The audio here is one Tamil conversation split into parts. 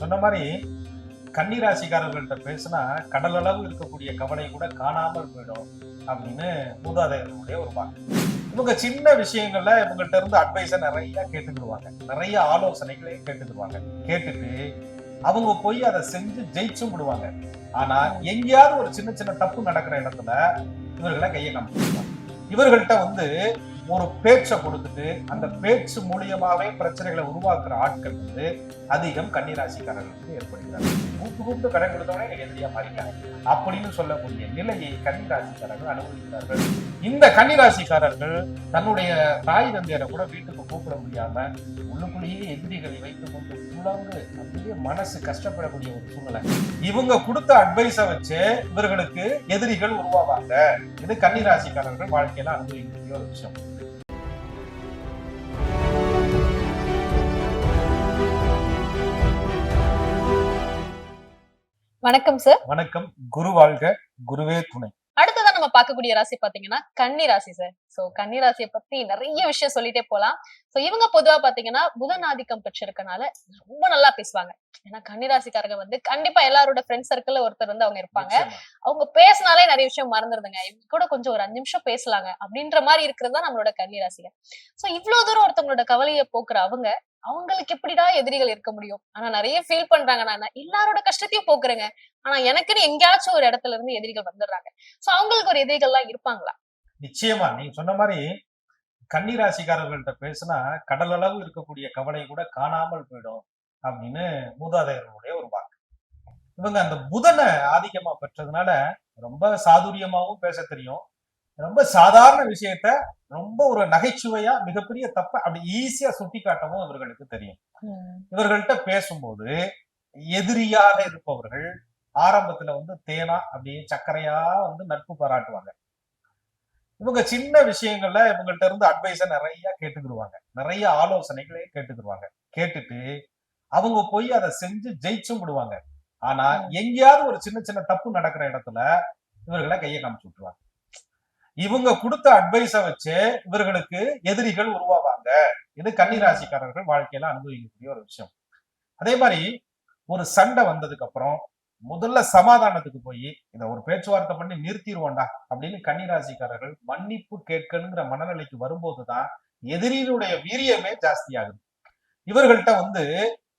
சொன்ன மாதிரி கன்னிராசிக்காரர்கள்ட்ட பேசினா கடல் அளவு இருக்கக்கூடிய கவலை கூட காணாமல் போயிடும் அப்படின்னு மூதாதையர்களுடைய ஒரு வாக்கு. இவங்க சின்ன விஷயங்கள்ல இவங்கள்ட்ட இருந்து அட்வைஸை நிறைய கேட்டுக்கிடுவாங்க. நிறைய ஆலோசனைகளையும் கேட்டுக்கிடுவாங்க. கேட்டுட்டு அவங்க போய் அதை செஞ்சு ஜெயிச்சும் விடுவாங்க. ஆனா எங்கேயாவது ஒரு சின்ன சின்ன தப்பு நடக்கிற இடத்துல இவர்களை கையை காமிச்சிருவாங்க இவர்கள்ட்ட வந்து ஒரு பேச்சை கொடுத்துட்டு அந்த பேச்சு மூலியமாகவே பிரச்சனைகளை உருவாக்குற ஆட்கள் வந்து அதிகம் கன்னிராசிக்காரர்களுக்கு ஏற்படுகிறார்கள். கூப்பிட்டு கூப்பிட்டு கடன் கொடுத்தவனே எனக்கு எதிரியா மாறிட்டாங்க அப்படின்னு சொல்லக்கூடிய நிலையை கன்னிராசிக்காரர்கள் அனுபவிக்கிறார்கள். இந்த கன்னிராசிக்காரர்கள் தன்னுடைய தாய் தந்தையரை கூட வீட்டுக்கு கூப்பிட முடியாம உள்ளுக்குள்ளேயே எதிரிகளை வைத்துக் கொண்டு புலங்கு அப்படியே மனசு கஷ்டப்படக்கூடிய ஒரு சூழ்நிலை. இவங்க கொடுத்த அட்வைஸை வச்சு இவர்களுக்கு எதிரிகள் உருவாவாங்க. இது கன்னிராசிக்காரர்கள் வாழ்க்கையில அனுபவிக்கக்கூடிய ஒரு விஷயம். வணக்கம் சார் வணக்கம். குரு வாழ்க குருவே துணை. அடுத்ததா நம்ம பார்க்கக்கூடிய ராசி பாத்தீங்கன்னா கன்னி ராசி சார் சோ கன்னி ராசியை பத்தி நிறைய விஷயம் சொல்லிட்டே போலாம். சோ இவங்க பொதுவா பாத்தீங்கன்னா புதன் ஆதிக்கம் பெற்றிருக்கனால ரொம்ப நல்லா பேசுவாங்க. ஏன்னா கன்னி ராசிக்காரங்க வந்து கண்டிப்பா எல்லாரோட ஃப்ரெண்ட் சர்க்கிள்ல ஒருத்தர் வந்து அவங்க இருப்பாங்க. அவங்க பேசினாலே நிறைய விஷயம் மறந்துருதுங்க. இவங்க கூட கொஞ்சம் ஒரு அஞ்சு நிமிஷம் பேசலாங்க அப்படின்ற மாதிரி இருக்கிறது தான் நம்மளோட கன்னி ராசிங்க சோ இவ்வளவு தூரம் ஒருத்தவங்களோட கவலையை போக்குற அவங்க அவங்களுக்கு எப்படிடா எதிரிகள் இருக்க முடியும். ஆனா நிறைய ஃபீல் பண்றாங்க. நான் எல்லாரோட கஷ்டத்தையும் போக்குறேங்க. ஆனா எனக்குன்னு எங்கேயாச்சும் ஒரு இடத்துல இருந்து எதிரிகள் வந்துடுறாங்க. சோ அவங்களுக்கு ஒரு எதிரிகள்லாம் இருப்பாங்களா? நிச்சயமா. நீங்க சொன்ன மாதிரி கன்னிராசிக்காரர்கள்ட்ட பேசினா கடல் அளவு இருக்கக்கூடிய கவலை கூட காணாமல் போயிடும் அப்படின்னு மூதாதையர்களுடைய ஒரு வாக்கு. இவங்க அந்த புதனை ஆதிக்கமா பெற்றதுனால ரொம்ப சாதுரியமாவும் பேச தெரியும். ரொம்ப சாதாரண விஷயத்த ரொம்ப ஒரு நகைச்சுவையா மிகப்பெரிய தப்ப அப்படி ஈஸியா சுட்டி காட்டவும் இவர்களுக்கு தெரியும். இவர்கள்ட்ட பேசும்போது எதிரியாக இருப்பவர்கள் ஆரம்பத்துல வந்து தேனா அப்படியே சர்க்கரையா வந்து நட்பு பாராட்டுவாங்க. இவங்க சின்ன விஷயங்கள்ல இவங்கள்ட்ட இருந்து அட்வைஸை நிறைய கேட்டுக்கிடுவாங்க. நிறைய ஆலோசனைகளையும் கேட்டுக்கிடுவாங்க. கேட்டுட்டு அவங்க போய் அதை செஞ்சு ஜெயிச்சும் விடுவாங்க. ஆனா எங்கேயாவது ஒரு சின்ன சின்ன தப்பு நடக்கிற இடத்துல இவர்களை கையை காமிச்சு விட்டுருவாங்க. இவங்க கொடுத்த அட்வைஸை வச்சு இவர்களுக்கு எதிரிகள் உருவாவாங்க. இது கன்னிராசிக்காரர்கள் வாழ்க்கையில அனுபவிக்கக்கூடிய ஒரு விஷயம். அதே மாதிரி ஒரு சண்டை வந்ததுக்கு அப்புறம் முதல்ல சமாதானத்துக்கு போய் இத ஒரு பேச்சுவார்த்தை பண்ணி நிறுத்திடுவோண்டா அப்படின்னு கன்னிராசிக்காரர்கள் மன்னிப்பு கேட்கணுங்கிற மனநிலைக்கு வரும்போதுதான் எதிரியினுடைய வீரியமே ஜாஸ்தியாகுது. இவர்கள்ட்ட வந்து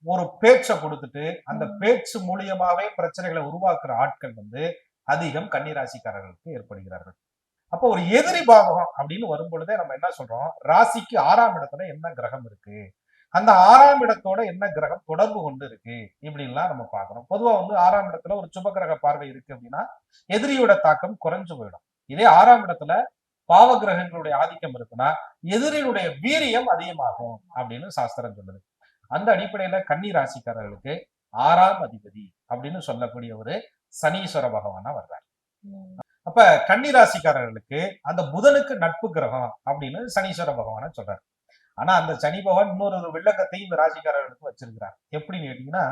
ஒரு பேச்சை கொடுத்துட்டு அந்த பேச்சு மூலியமாவே பிரச்சனைகளை உருவாக்குற ஆட்கள் வந்து அதிகம் கன்னிராசிக்காரர்களுக்கு ஏற்படுகிறார்கள். அப்போ ஒரு எதிரி பாவகம் அப்படின்னு வரும் பொழுதே நம்ம என்ன சொல்றோம்? ராசிக்கு ஆறாம் இடத்துல என்ன கிரகம் இருக்கு? அந்த ஆறாம் இடத்தோட என்ன கிரகம் தொடர்பு கொண்டு இருக்கு? இப்படின்லாம் நம்ம பார்க்கறோம். பொதுவா வந்து ஆறாம் இடத்துல ஒரு சுப கிரக பார்வை இருக்கு அப்படின்னா எதிரியோட தாக்கம் குறைஞ்சு போயிடும். இதே ஆறாம் இடத்துல பாவ கிரகங்களுடைய ஆதிக்கம் இருக்குன்னா எதிரியுடைய வீரியம் அதிகமாகும் அப்படின்னு சாஸ்திரம் சொல்லுது. அந்த அடிப்படையில கன்னி ராசிக்காரர்களுக்கு ஆறாம் அதிபதி அப்படின்னு சொல்லக்கூடிய ஒரு சனீஸ்வர பகவானா வர்றார். அப்ப கன்னி ராசிக்காரர்களுக்கு அந்த புதனுக்கு நட்பு கிரகம் அப்படின்னு சனீஸ்வர பகவான சொல்றாரு. ஆனா அந்த சனி பகவான் இன்னொரு வில்லங்கத்தையும் இந்த ராசிக்காரர்களுக்கு வச்சிருக்கிறார். எப்படின்னு கேட்டீங்கன்னா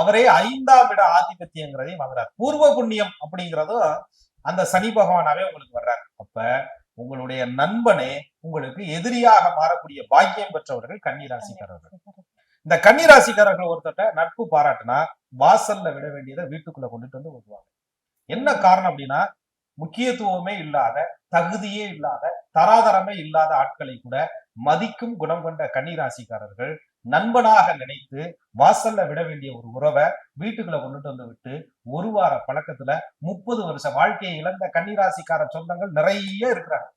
அவரே ஐந்தாம் இட ஆதிபத்தியங்கிறதையும் வாங்குறார். பூர்வ புண்ணியம் அப்படிங்கிறதும் அந்த சனி பகவானாவே உங்களுக்கு வர்றார். அப்ப உங்களுடைய நண்பனே உங்களுக்கு எதிரியாக மாறக்கூடிய பாக்கியம் பெற்றவர்கள் கன்னிராசிக்காரர்கள். இந்த கன்னிராசிக்காரர்கள் ஒருத்தட்ட நட்பு பாராட்டுனா வாசல்ல விட வேண்டியதை வீட்டுக்குள்ள கொண்டுட்டு வந்து விடுவாங்க என்ன காரணம் அப்படின்னா முக்கியத்துவமே இல்லாத தகுதியே இல்லாத தராதரமே இல்லாத ஆட்களை கூட மதிக்கும் குணம் கொண்ட கன்னிராசிக்காரர்கள் நண்பனாக நினைத்து வாசல்ல விட வேண்டிய ஒரு உறவை வீட்டுக்குள்ள கொண்டுட்டு வந்து விட்டு ஒரு வார பழக்கத்துல முப்பது வருஷ வாழ்க்கையை இழந்த கன்னிராசிக்கார சொந்தங்கள் நிறைய இருக்கிறாங்க.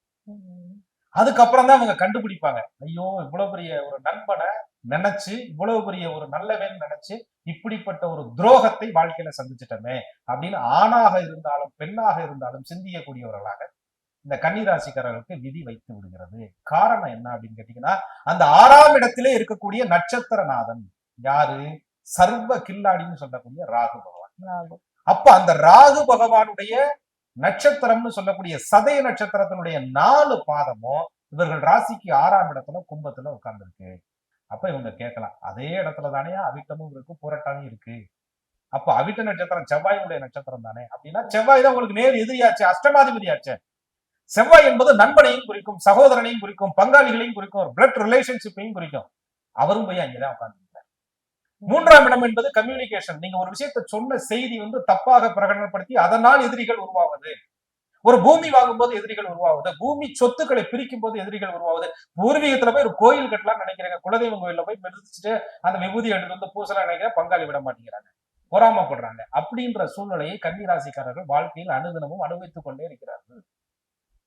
அதுக்கப்புறம் தான் அவங்க கண்டுபிடிப்பாங்க. ஐயோ இவ்வளவு பெரிய ஒரு நண்பனை நினைச்சு இவ்வளவு பெரிய ஒரு நல்லவன் நினைச்சு இப்படிப்பட்ட ஒரு துரோகத்தை வாழ்க்கையில சந்திச்சிட்டோமே அப்படின்னு ஆணாக இருந்தாலும் பெண்ணாக இருந்தாலும் சிந்திக்கக்கூடியவர்களாக இந்த கன்னிராசிக்காரர்களுக்கு விதி வைத்து விடுகிறது. காரணம் என்ன அப்படின்னு கேட்டீங்கன்னா அந்த ஆறாம் இடத்திலே இருக்கக்கூடிய நட்சத்திரநாதன் யாரு? சர்வ கில்லாடின்னு சொல்லக்கூடிய ராகு பகவான். அப்ப அந்த ராகு பகவானுடைய நட்சத்திரம்னு சொல்லக்கூடிய சதய நட்சத்திரத்தினுடைய நாலு பாதமும் இவர்கள் ராசிக்கு ஆறாம் இடத்துல கும்பத்துல உட்கார்ந்துருக்கு. அப்ப இவங்க கேட்கலாம் அதே இடத்துல தானே அவிட்டமும் இருக்கு புரட்டாவும் இருக்கு. அப்ப அவிட்ட நட்சத்திரம் செவ்வாயினுடைய நட்சத்திரம் தானே. அப்படின்னா செவ்வாய் தான் உங்களுக்கு நேர் எதிரியாச்சு அஷ்டமாதிபதியாச்சு. செவ்வாய் என்பது நண்பனையும் குறிக்கும் சகோதரனையும் குறிக்கும் பங்காளிகளையும் குறிக்கும் ஒரு பிளட் ரிலேஷன்ஷிப்பையும் குறிக்கும். அவரும் போய் அங்கேதான் உட்காந்து மூன்றாம் இடம் என்பது கம்யூனிகேஷன் நீங்க ஒரு விஷயத்தை சொன்ன செய்தி வந்து தப்பாக பிரகடனப்படுத்தி அதனால் எதிரிகள் உருவாவது. ஒரு பூமி வாங்கும்போது எதிரிகள் உருவாகுது பூமி சொத்துக்களை பிரிக்கும் போது எதிரிகள் உருவாகுது பூர்வீகத்துல போய் ஒரு கோயில் கட்டலாம் நினைக்கிறாங்க. குலதெய்வம் கோயில போய் மிதிச்சுட்டு அந்த விபூதி எடுத்து வந்து பூசலாம் நினைக்கிற பங்காளி விட மாட்டேங்கிறாங்க. பொறாமப்படுறாங்க. அப்படின்ற சூழ்நிலையை கன்னிராசிக்காரர்கள் வாழ்க்கையில் அனுதினமும் அனுபவித்துக் கொண்டே இருக்கிறார்கள்.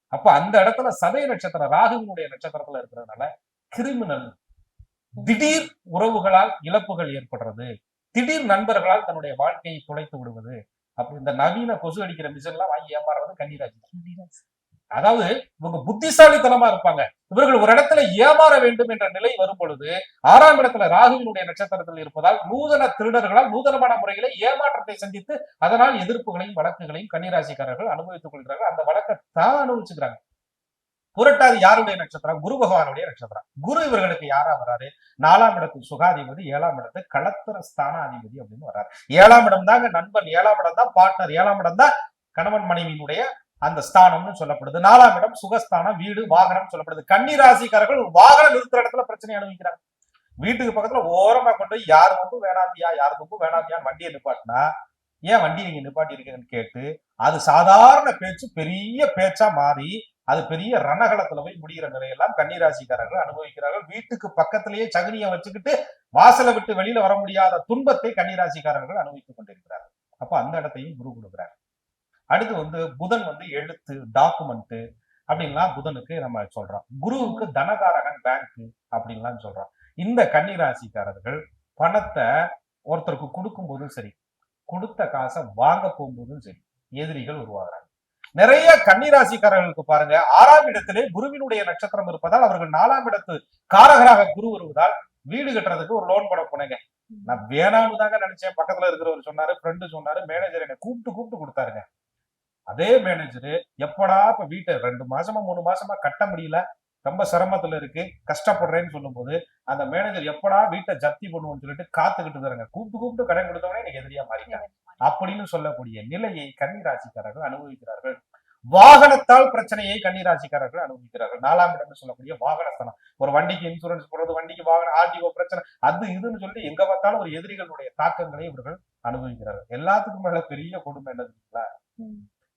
அப்ப அந்த இடத்துல சதய நட்சத்திரம் ராகுவினுடைய நட்சத்திரத்துல இருக்கிறதுனால கிரிமினல் திடீர் உறவுகளால் இழப்புகள் ஏற்படுறது. திடீர் நண்பர்களால் தன்னுடைய வாழ்க்கையை துளைத்து விடுவது. அப்படி இந்த நவீன கொசு அடிக்கிற மிஷின் எல்லாம் வாங்கி ஏமாறுறது கன்னிராசி அதாவது இவங்க புத்திசாலித்தனமா இருப்பாங்க. இவர்கள் ஒரு இடத்துல ஏமாற வேண்டும் என்ற நிலை வரும் பொழுது ஆறாம் இடத்துல ராகுவினுடைய நட்சத்திரத்தில் இருப்பதால் நூதன திருடர்களால் நூதனமான முறையில ஏமாற்றத்தை சந்தித்து அதனால் எதிர்ப்புகளையும் வழக்குகளையும் கன்னிராசிக்காரர்கள் அனுபவித்துக் கொள்கிறார்கள். அந்த வழக்கை தான் அனுபவிச்சுக்கிறாங்க. புரட்டாதி யாருடைய நட்சத்திரம்? குரு பகவானுடைய நட்சத்திரம். குரு இவர்களுக்கு யாரா வராரு நாலாம் இடத்து சுகாதிபதி ஏழாம் இடத்து களத்திர ஸ்தானாதிபதி அப்படின்னு வர்றாரு. ஏழாம் இடம் தாங்க நண்பன். ஏழாம் இடம் தான் பார்ட்னர் ஏழாம் இடம் தான் கணவன் மனைவியினுடைய அந்த ஸ்தானம்னு சொல்லப்படுது. நாலாம் இடம் சுகஸ்தானம் வீடு வாகனம் சொல்லப்படுது. கன்னிராசிக்காரர்கள் ஒரு வாகனம் நிறுத்துற இடத்துல பிரச்சனை அனுபவிக்கிறாங்க. வீட்டுக்கு பக்கத்துல ஓரமா கொண்டு போய் யார் ரொம்ப வேணாமியா யார் ரொம்ப வேணாமியான்னு வண்டியை நிப்பாட்டினா ஏன் வண்டி நீங்க நிப்பாட்டி இருக்கீங்கன்னு கேட்டு அது சாதாரண பேச்சு பெரிய பேச்சா மாறி அது பெரிய ரணகலத்துல போய் முடிகிற நிலையெல்லாம் கன்னிராசிக்காரர்கள் அனுபவிக்கிறார்கள். வீட்டுக்கு பக்கத்திலேயே சகுனியை வச்சுக்கிட்டு வாசலை விட்டு வெளியில வர முடியாத துன்பத்தை கன்னிராசிக்காரர்கள் அனுபவித்துக் கொண்டிருக்கிறார்கள். அப்ப அந்த இடத்தையும் குரு கொடுக்குறாரு. அடுத்து வந்து புதன் வந்து எழுத்து டாக்குமெண்ட் அப்படின்லாம் புதனுக்கு நம்ம சொல்றோம். குருவுக்கு தனகாரகன் பேங்க் அப்படின்லாம் சொல்றோம். இந்த கன்னிராசிக்காரர்கள் பணத்தை ஒருத்தருக்கு கொடுக்கும் போதும் சரி கொடுத்த காசை வாங்க போகும்போதும் சரி எதிரிகள் உருவாகிறாங்க. நிறைய கன்னிராசிக்காரர்களுக்கு பாருங்க ஆறாம் இடத்திலே குருவினுடைய நட்சத்திரம் இருப்பதால் அவர்கள் நாலாம் இடத்து காரகராக குரு வருவதால் வீடு கட்டுறதுக்கு ஒரு லோன் போட போனேங்க. நான் வேணாம்னு தாங்க நினைச்சேன். பக்கத்துல இருக்கிறவர் சொன்னாரு ஃப்ரெண்டு சொன்னாரு மேனேஜர் என்னை கூப்பிட்டு கூப்பிட்டு கொடுத்தாருங்க. அதே மேனேஜரு எப்படா இப்ப வீட்டை ரெண்டு மாசமா மூணு மாசமா கட்ட முடியல. ரொம்ப சிரமத்துல இருக்கு. கஷ்டப்படுறேன்னு சொல்லும்போது அந்த மேனேஜர் எப்படா வீட்டை ஜப்தி பண்ணுவோம்னு சொல்லிட்டு காத்துக்கிட்டு இருக்காங்க கூப்பிட்டு கூப்பிட்டு கடன் கொடுத்தவனே எனக்கு எதிரியா மாறிட்டாங்க அப்படின்னு சொல்லக்கூடிய நிலையை கன்னிராசிக்காரர்கள் அனுபவிக்கிறார்கள். வாகனத்தால் பிரச்சனையை கன்னிராசிக்காரர்கள் அனுபவிக்கிறார்கள். நாலாம் இடம்னு சொல்லக்கூடிய வாகனஸ்தானம் ஒரு வண்டிக்கு இன்சூரன்ஸ் போடுறது வண்டிக்கு வாகனம் ஆர்டிஓ பிரச்சனை அது இதுன்னு சொல்லி எங்க பார்த்தாலும் ஒரு எதிரிகளுடைய தாக்கங்களை இவர்கள் அனுபவிக்கிறார்கள். எல்லாத்துக்கும் மேல பெரிய கொடுமை என்ன தெரியுங்களா?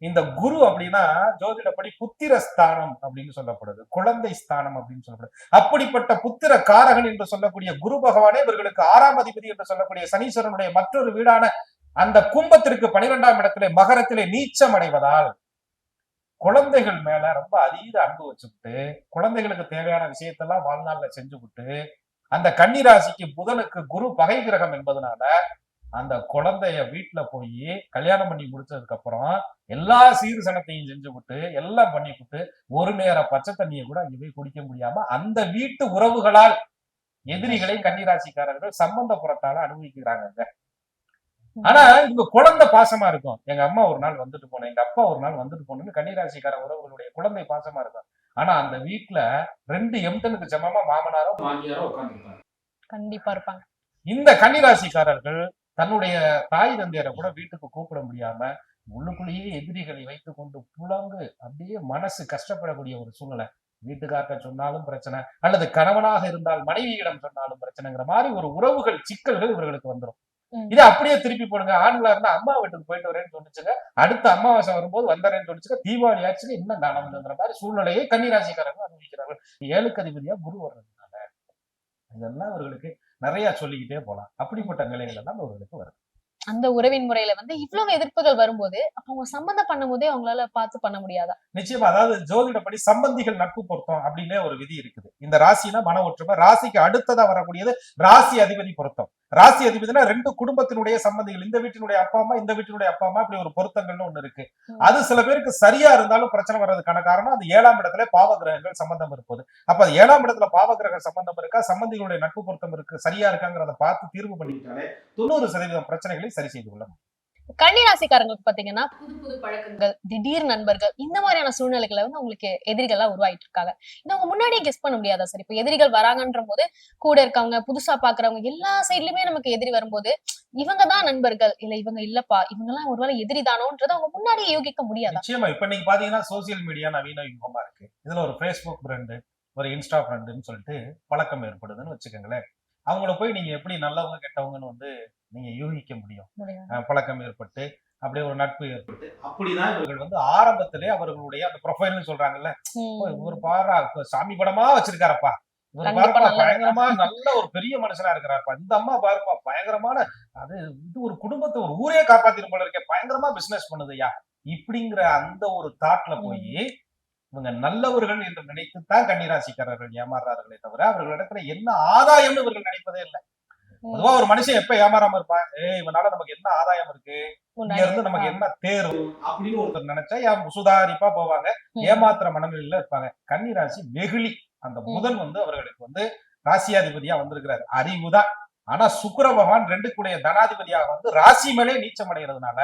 இந்த குரு அப்படின்னா ஜோதிடப்படி புத்திர ஸ்தானம் அப்படின்னு சொல்லப்படுது. குழந்தை ஸ்தானம் அப்படின்னு சொல்லப்படுது. அப்படிப்பட்ட புத்திர காரகன் என்று சொல்லக்கூடிய குரு பகவானே இவர்களுக்கு ஆறாம் அதிபதி என்று சொல்லக்கூடிய சனீஸ்வரனுடைய மற்றொரு வீடான அந்த கும்பத்திற்கு பனிரெண்டாம் இடத்திலே மகரத்திலே நீச்சம் அடைவதால் குழந்தைகள் மேல ரொம்ப அதீத அன்பு வச்சுக்கிட்டு குழந்தைகளுக்கு தேவையான விஷயத்தெல்லாம் வாழ்நாள்ல செஞ்சு விட்டு அந்த கன்னிராசிக்கு புதனுக்கு குரு பகை கிரகம் என்பதனால அந்த குழந்தைய வீட்டுல போய் கல்யாணம் பண்ணி முடிச்சதுக்கு அப்புறம் எல்லா சீர்சனத்தையும் செஞ்சு விட்டு எல்லாம் பண்ணி விட்டு ஒரு நேர பச்சை தண்ணியை கூட அங்க போய் குடிக்க முடியாம அந்த வீட்டு உறவுகளால் எதிரிகளை கன்னிராசிக்காரர்கள் சம்பந்தப்புறத்தால அனுபவிக்கிறாங்க ஆனா இவங்க குழந்தை பாசமா இருக்கும். எங்க அம்மா ஒரு நாள் வந்துட்டு போனேன். எங்க அப்பா ஒரு நாள் வந்துட்டு போனேன்னு கன்னிராசிக்கார உறவுகளுடைய குழந்தை பாசமா இருக்கும். ஆனா அந்த வீட்டுல ரெண்டு எம்டனுக்கு சமமா மாமனாரோ மாமியாரோ உட்காந்துருக்காங்க கண்டிப்பா இருப்பாங்க. இந்த கன்னிராசிக்காரர்கள் தன்னுடைய தாய் தந்தையரை கூட வீட்டுக்கு கூப்பிட முடியாம உள்ளுக்குள்ளேயே எதிரிகளை வைத்துக் கொண்டு புலங்கு அப்படியே மனசு கஷ்டப்படக்கூடிய ஒரு சூழ்நிலை. வீட்டுக்கார்ட்ட சொன்னாலும் பிரச்சனை அல்லது கணவனாக இருந்தால் மனைவியிடம் சொன்னாலும் பிரச்சனைங்கிற மாதிரி ஒரு உறவுகள் சிக்கல்கள் இவர்களுக்கு வந்துடும். இதை அப்படியே திருப்பி போடுங்க. ஆண்களா இருந்தா அம்மா வீட்டுக்கு போயிட்டு வரேன்னு சொன்னிச்சுங்க அடுத்த அமாவாசை வரும்போது வந்தரேன்னு சொல்லிச்சுங்க. தீபாவளி ஆச்சுங்க. இன்னும் காணாமங்கிற மாதிரி சூழ்நிலையை கன்னிராசிக்காரர்கள் அனுபவிக்கிறார்கள் ஏழுக்கு அதிபதியா குரு வர்றதுனால இதெல்லாம் இவர்களுக்கு நிறைய சொல்லிக்கிட்டே போலாம். அப்படிப்பட்ட நிலைகள் எல்லாம் இவர்களுக்கு வருது அந்த உறவின் முறையில வந்து இவ்வளவு எதிர்ப்புகள் வரும்போது அவங்க சம்மந்தம் பண்ணும் போதே அவங்களால பார்த்து பண்ண முடியாதா? நிச்சயமா. அதாவது ஜோதிடப்படி சம்பந்திகள் நட்பு பொருத்தம் அப்படின்னே ஒரு விதி இருக்குது. இந்த ராசினா மன ஒற்றுமை. ராசிக்கு அடுத்ததா வரக்கூடியது ராசி அதிபதி பொருத்தம். ராசி அதிபதினா ரெண்டு குடும்பத்தினுடைய சம்பந்திகள் இந்த வீட்டினுடைய அப்பா அம்மா இந்த வீட்டினுடைய அப்பா அம்மா இப்படி ஒரு பொருத்தங்கள்னு ஒண்ணு இருக்கு. அது சில பேருக்கு சரியா இருந்தாலும் பிரச்சனை வர்றதுக்கான காரணம் அது ஏழாம் இடத்துல பாவ கிரகங்கள் சம்பந்தம் இருப்பது அப்ப அது ஏழாம் இடத்துல பாவ கிரக சம்பந்தம் இருக்கா சம்பந்திகளுடைய நட்பு பொருத்தம் இருக்கு சரியா இருக்காங்கிறத பார்த்து தீர்வு பண்ணிட்டாலே தொண்ணூறு சதவீதம் பிரச்சனைகளை சரி செய்து கொள்ள முடியும். கன்னிராசிக்காரங்களுக்கு பாத்தீங்கன்னா புது புது பழக்கங்கள் திடீர் நண்பர்கள் இந்த மாதிரியான சூழ்நிலைகளை வந்து அவங்களுக்கு எதிரிகளா உருவாயிட்டு இருக்காங்க. இதை அவங்க முன்னாடியே கெஸ் பண்ண முடியாதா சார்? இப்ப எதிரிகள் வராங்கன்ற போது கூட இருக்கவங்க புதுசா பாக்குறவங்க எல்லா சைட்லயுமே நமக்கு எதிரி வரும்போது இவங்க தான் நண்பர்கள். இல்ல இவங்க இல்லப்பா இவங்க எல்லாம் ஒருவேளை எதிரி தானோன்றதை அவங்க முன்னாடியே யோகிக்க முடியாதா? நிச்சயமா. இப்ப நீங்க பாத்தீங்கன்னா சோசியல் மீடியா நவீன யுகமா இருக்கு. இதுல ஒரு ஃபேஸ்புக் ஃப்ரெண்டு ஒரு இன்ஸ்டா ஃப்ரெண்டுன்னு சொல்லிட்டு பழக்கம் ஏற்படுதுன்னு வச்சுக்கோங்களேன். அவங்கள போய் நீங்க எப்படி நல்லவங்க கெட்டவங்கன்னு வந்து நீங்க யூகிக்க முடியும். பழக்கம் ஏற்பட்டு அப்படியே ஒரு நட்பு ஏற்பட்டு. அப்படிதான் இவர்கள் வந்து ஆரம்பத்திலே அவர்களுடைய அந்த ப்ரொஃபைல்னு சொல்றாங்கல்ல இவர் பாரா இப்ப சாமி படமா வச்சிருக்காரப்பா. இவர் பாருப்பா. பயங்கரமா நல்ல ஒரு பெரிய மனுஷனா இருக்கிறாருப்பா. இந்த அம்மா பாருப்பா பயங்கரமான அது இது ஒரு குடும்பத்தை ஒரு ஊரே காப்பாத்திரும் போல இருக்கே பயங்கரமா பிசினஸ் பண்ணுதுயா இப்படிங்கிற அந்த ஒரு தாட்ல போய் இவங்க நல்லவர்கள் என்று நினைத்துத்தான் கன்னிராசிக்காரர்கள் ஏமாறுறார்களே தவிர அவர்களிடத்துல என்ன ஆதாயம்னு இவர்கள் நினைப்பதே இல்லை. பொதுவா ஒரு மனுஷன் எப்ப ஏமாறாம இருப்பான்? ஏய் இவனால நமக்கு என்ன ஆதாயம் இருக்கு? இங்க. இருந்து நமக்கு என்ன தேரும் அப்படின்னு ஒருத்தர் நினைச்சா ஏன் சுதாரிப்பா போவாங்க. ஏமாத்துற மனநிலையில இருப்பாங்க. கன்னிராசி வெகுளி. அந்த புதன் வந்து அவர்களுக்கு வந்து ராசியாதிபதியா வந்திருக்கிறார். அறிவுதான். ஆனா சுக்கிர பகவான் ரெண்டு கூடிய தனாதிபதியாக வந்து ராசி மேலே நீச்சம் அடைகிறதுனால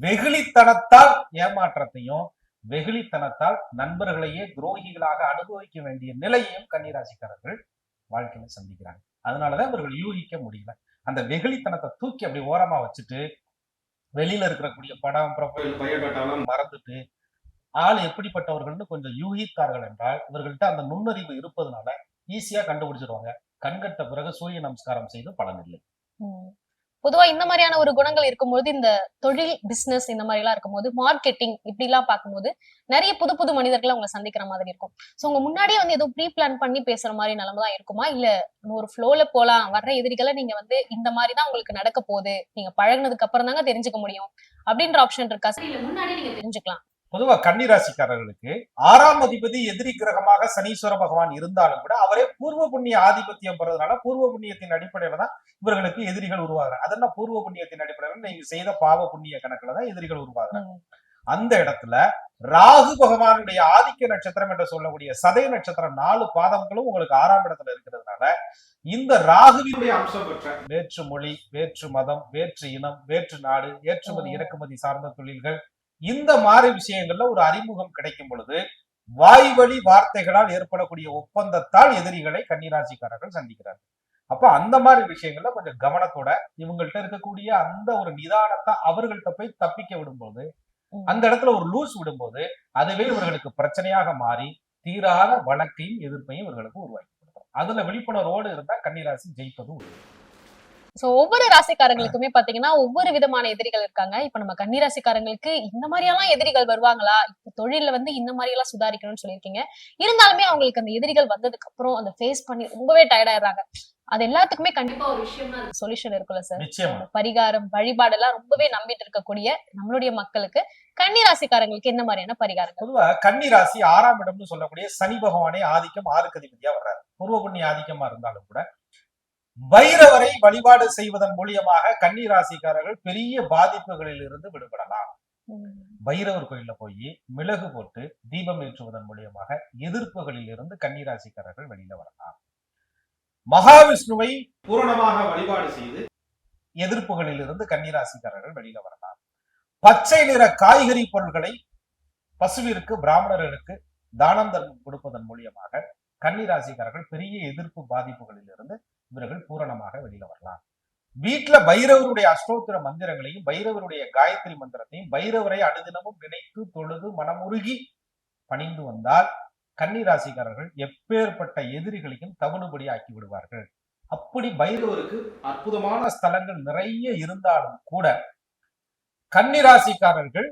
வெகுளித்தனத்தால் ஏமாற்றத்தையும் வெகுளித்தனத்தால் நண்பர்களையே துரோகிகளாக அனுபவிக்க வேண்டிய நிலையையும் கன்னிராசிக்காரர்கள் வாழ்க்கையில சந்திக்கிறாங்க. அதனாலதான் இவர்கள் யூகிக்க முடியல. அந்த வெகுளித்தனத்தை தூக்கி அப்படி ஓரமா வச்சுட்டு வெளியில இருக்கக்கூடிய படம் ப்ரொஃபைல் பயோடாட்டாலாம் மறந்துட்டு ஆள் எப்படிப்பட்டவர்கள்னு கொஞ்சம் யூகித்தார்கள் என்றால் இவர்கள்ட்ட அந்த நுண்ணறிவு இருப்பதனால ஈஸியா கண்டுபிடிச்சிருவாங்க கண்கட்ட பிறகு சூரிய நமஸ்காரம் செய்து பலன் இல்லை. பொதுவா இந்த மாதிரியான ஒரு குணங்கள் இருக்கும்போது இந்த தொழில் பிசினஸ் இந்த மாதிரி எல்லாம் இருக்கும்போது மார்க்கெட்டிங் இப்படி எல்லாம் பார்க்கும்போது நிறைய புது புது மனிதர்களை உங்களை சந்திக்கிற மாதிரி இருக்கும். சோ உங்க முன்னாடியே வந்து எதுவும் ப்ரீ பிளான் பண்ணி பேசுற மாதிரி நிலைமை தான் இருக்குமா? இல்ல ஒரு ஃப்ளோல போலாம் வர்ற எதிரிகளை நீங்க வந்து இந்த மாதிரி தான் உங்களுக்கு நடக்க போகுது நீங்க பழகுனதுக்கு அப்புறம் தாங்க தெரிஞ்சுக்க முடியும் அப்படின்ற ஆப்ஷன் இருக்கா? சரி, முன்னாடியே நீங்க தெரிஞ்சுக்கலாம். பொதுவா கன்னிராசிக்காரர்களுக்கு ஆறாம் அதிபதி எதிரி கிரகமாக சனீஸ்வர பகவான் இருந்தாலும் கூட அவரே பூர்வ புண்ணிய ஆதிபத்தியம் பெறதுனால பூர்வ புண்ணியத்தின் அடிப்படையில தான் இவர்களுக்கு எதிரிகள் உருவாகுறாங்க அதென்ன பூர்வ புண்ணியத்தின் அடிப்படையில? நீங்க செய்த பாவ புண்ணிய கணக்குல தான் எதிரிகள் உருவாகுறாங்க. அந்த இடத்துல ராகு பகவானுடைய ஆதிக்க நட்சத்திரம் என்று சொல்லக்கூடிய சதய நட்சத்திரம் நாலு பாதங்களும் உங்களுக்கு ஆறாம் இடத்துல இருக்கிறதுனால இந்த ராகுவினுடைய அம்சம் பெற்ற வேற்று மொழி வேற்று மதம் வேற்று இனம் வேற்று நாடு ஏற்றுமதி இறக்குமதி சார்ந்த தொழில்கள் இந்த மாதிரி விஷயங்கள்ல ஒரு அறிமுகம் கிடைக்கும் பொழுது வாய்வழி வார்த்தைகளால் ஏற்படக்கூடிய ஒப்பந்தத்தால் எதிரிகளை கன்னிராசிக்காரர்கள் சந்திக்கிறார்கள் அப்ப அந்த மாதிரி விஷயங்கள்ல கொஞ்சம் கவனத்தோட இவங்கள்ட்ட இருக்கக்கூடிய அந்த ஒரு நிதானத்தை அவர்கள்ட்ட போய் தப்பிக்க விடும்போது. அந்த இடத்துல ஒரு லூஸ் விடும்போது அதுவே இவர்களுக்கு பிரச்சனையாக மாறி தீராத வழக்கையும் எதிர்ப்பையும் இவர்களுக்கு உருவாக்கி கொடுக்கும் அதுல விழிப்புணர்வோடு இருந்தா கன்னிராசி ஜெயிப்பது உறுதி. சோ ஒவ்வொரு ராசிக்காரங்களுக்குமே பாத்தீங்கன்னா ஒவ்வொரு விதமான எதிரிகள் இருக்காங்க. இப்ப நம்ம கன்னி ராசிக்காரங்களுக்கு இந்த மாதிரி எல்லாம் எதிரிகள் வருவாங்களா? இப்ப தொழில்ல வந்து இந்த மாதிரி எல்லாம் சுதாரிக்கணும்னு சொல்லியிருக்கீங்க. இருந்தாலுமே அவங்களுக்கு அந்த எதிரிகள் வந்ததுக்கு அப்புறம் அந்த ஃபேஸ் பண்ணி ரொம்பவே டயர்ட் ஆயிடுறாங்க. அது எல்லாத்துக்குமே கண்டிப்பா ஒரு விஷயம்னா சொல்யூஷன் இருக்குல்ல சார் பரிகாரம் வழிபாடு எல்லாம் ரொம்பவே நம்பிட்டு இருக்கக்கூடிய நம்மளுடைய மக்களுக்கு கன்னி ராசிக்காரங்களுக்கு என்ன மாதிரியான பரிகாரங்கள்? பொதுவா கன்னி ராசி ஆறாம் இடம்னு சொல்லக்கூடிய சனி பகவானே ஆதிக்கம் ஆறுக்கு அதிபதியா வர்றாரு. பூர்வ புண்ணிய ஆதிக்கமா இருந்தாலும் கூட பைரவரை வழிபாடு செய்வதன் மூலியமாக கன்னி ராசிக்காரர்கள் பெரிய பாதிப்புகளில் இருந்து விடுபடலாம். பைரவர் கோயில்ல போய் மிளகு போட்டு தீபம் ஏற்றுவதன் மூலியமாக எதிர்ப்புகளில் இருந்து கன்னி ராசிக்காரர்கள் வெளியில வரலாம். மகாவிஷ்ணுவை பூரணமாக வழிபாடு செய்து எதிர்ப்புகளில் இருந்து கன்னி ராசிக்காரர்கள் வெளியில வரலாம். பச்சை நிற காய்கறி பொருட்களை பசுவிற்கு பிராமணர்களுக்கு தானம் தர்மம் கொடுப்பதன் மூலியமாக கன்னி ராசிக்காரர்கள் பெரிய எதிர்ப்பு பாதிப்புகளில் இருந்து இவர்கள் பூரணமாக வெளியில வரலாம். வீட்டுல பைரவருடைய அஷ்டோத்திர மந்திரங்களையும் பைரவருடைய காயத்ரி மந்திரத்தையும் பைரவரை அனுதினமும் நினைத்து தொழுது மனமுருகி பணிந்து வந்தால் கன்னி ராசிக்காரர்கள் எப்பேற்பட்ட எதிரிகளையும் தவணுபடி ஆக்கி விடுவார்கள். அப்படி பைரவருக்கு அற்புதமான ஸ்தலங்கள் நிறைய இருந்தாலும் கூட கன்னி ராசிக்காரர்கள்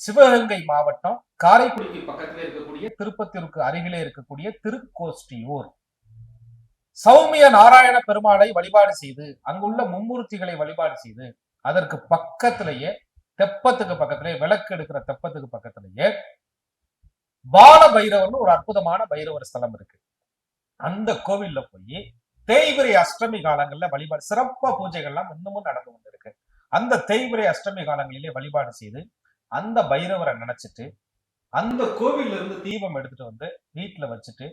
சிவகங்கை மாவட்டம் காரைக்குடிக்கு பக்கத்திலே இருக்கக்கூடிய திருப்பத்திற்கு அருகிலே இருக்கக்கூடிய திருக்கோஷ்டியூர். சௌமிய நாராயண பெருமாளை வழிபாடு செய்து அங்குள்ள மும்மூர்த்திகளை வழிபாடு செய்து அதற்கு பக்கத்திலேயே தெப்பத்துக்கு பக்கத்திலேயே விளக்கு எடுக்கிற தெப்பத்துக்கு பக்கத்திலேயே பால பைரவர்னு ஒரு அற்புதமான பைரவர் ஸ்தலம் இருக்கு. அந்த கோவில்ல போய் தேய்பிரை அஷ்டமி காலங்கள்ல வழிபாடு சிறப்பா பூஜைகள்லாம் இன்னமும் நடந்து கொண்டிருக்கு. அந்த தேய்பிரை அஷ்டமி காலங்களிலே வழிபாடு செய்து அந்த பைரவரை நினைச்சிட்டு அந்த கோவில்ல இருந்து தீபம் எடுத்துட்டு வந்து வீட்டுல வச்சுட்டு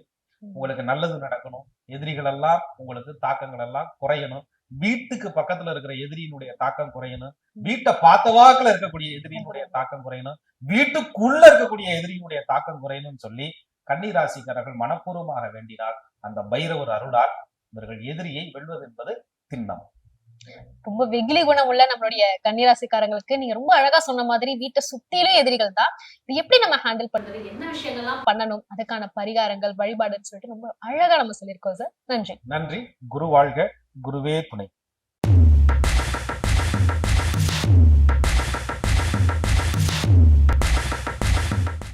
உங்களுக்கு நல்லது நடக்கணும். எதிரிகள் எல்லாம் உங்களுக்கு தாக்கங்கள் எல்லாம் குறையணும். வீட்டுக்கு பக்கத்துல இருக்கிற எதிரியினுடைய தாக்கம் குறையணும். வீட்டை பார்த்த வாக்குல இருக்கக்கூடிய எதிரியினுடைய தாக்கம் குறையணும். வீட்டுக்குள்ள இருக்கக்கூடிய எதிரியினுடைய தாக்கம் குறையணும்னு சொல்லி கன்னிராசிக்காரர்கள் மனப்பூர்வமாக வேண்டினால் அந்த பைரவர் அருளால் இவர்கள் எதிரியை வெல்வது என்பது திண்ணம். ரொம்ப வெகுளி குணம் உள்ள நம்மளுடைய கன்னிராசிக்காரங்களுக்கு நீங்க ரொம்ப அழகா சொன்ன மாதிரி வீட்டை சுத்திலும் எதிரிகள் தான். இது எப்படி நம்ம ஹேண்டில் பண்றது? என்ன விஷயங்கள்லாம் பண்ணணும்? அதுக்கான பரிகாரங்கள் வழிபாடுன்னு சொல்லிட்டு ரொம்ப அழகா நம்ம சொல்லியிருக்கோம் சார் நன்றி. நன்றி. குரு வாழ்க. குருவே துணை.